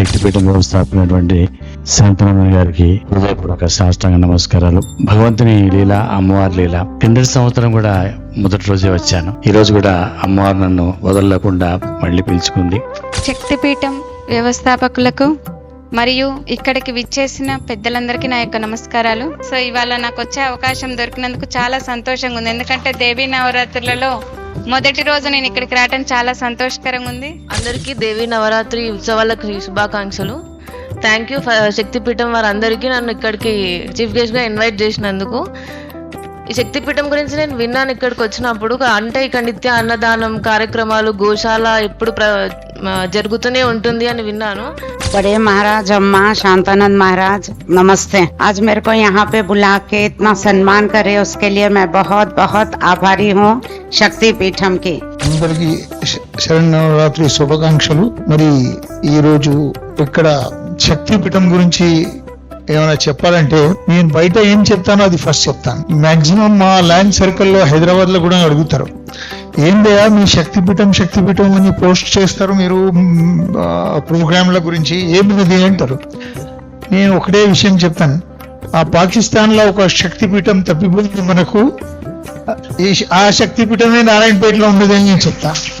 శక్తిపీఠం వ్యవస్థాపనటువంటి శాంతనమ్మ గారికి హృదయపూర్వక సాష్టాంగ నమస్కారాలు. భగవంతుని లీల అమ్మవారి లీల. కిందటి సంవత్సరం కూడా మొదటి రోజే వచ్చాను. ఈ రోజు కూడా అమ్మవారు నన్ను వదలకుండా మళ్ళీ పిలుచుకుంది. శక్తిపీఠం వ్యవస్థాపకులకు మరియు ఇక్కడికి విచ్చేసిన పెద్దలందరికీ నా యొక్క నమస్కారాలు. సో ఇవాళ నాకు వచ్చే అవకాశం దొరికినందుకు చాలా సంతోషంగా ఉంది ఎందుకంటే దేవీ నవరాత్రులలో మొదటి రోజు నేను ఇక్కడికి రావడం చాలా సంతోషకరంగా ఉంది అందరికీ దేవి నవరాత్రి ఉత్సవాలకు శుభాకాంక్షలు. థ్యాంక్ యూ శక్తిపీఠం వారందరికీ నన్ను ఇక్కడికి చీఫ్ గెస్ట్గా ఇన్వైట్ చేసినందుకు. ఈ శక్తిపీఠం గురించి నేను విన్నాను ఇక్కడికి వచ్చినప్పుడు అంటే ఇక్కడ నిత్య అన్నదానం కార్యక్రమాలు గోశాల ఎప్పుడు ప్ర ఆ, జరుగుతూనే ఉంటుంది అని విన్నాను बड़े महाराज अम्मा शांतानंद महाराज नमस्ते आज मेरे को यहाँ पे बुला के इतना सम्मान करे उसके लिए मैं बहुत बहुत आभारी हूँ शक्ति पीठम की అందరికి శరణవరాత్రి శుభాకాంక్షలు మరి ఈ రోజు ఇక్కడ శక్తిపీఠం గురించి ఏమైనా చెప్పాలంటే నేను బయట ఏం చెప్తానో అది ఫస్ట్ చెప్తాను. మాక్సిమం మా ల్యాండ్ సర్కిల్లో హైదరాబాద్లో హైదరాబాద్లో కూడా అడుగుతారు. ఏందయ్యా మీ శక్తిపీఠం శక్తిపీఠం అని పోస్ట్ చేస్తారు మీరు ప్రోగ్రాంల గురించి? ఏమిది అంటారు? నేను ఒకటే విషయం చెప్తాను. ఆ పాకిస్తాన్లో ఒక శక్తిపీఠం తప్పిపోయింది మనకు. ఈ- ఆ శక్తిపీఠమే నారాయణపేటలో ఉండదని నేను చెప్తాను.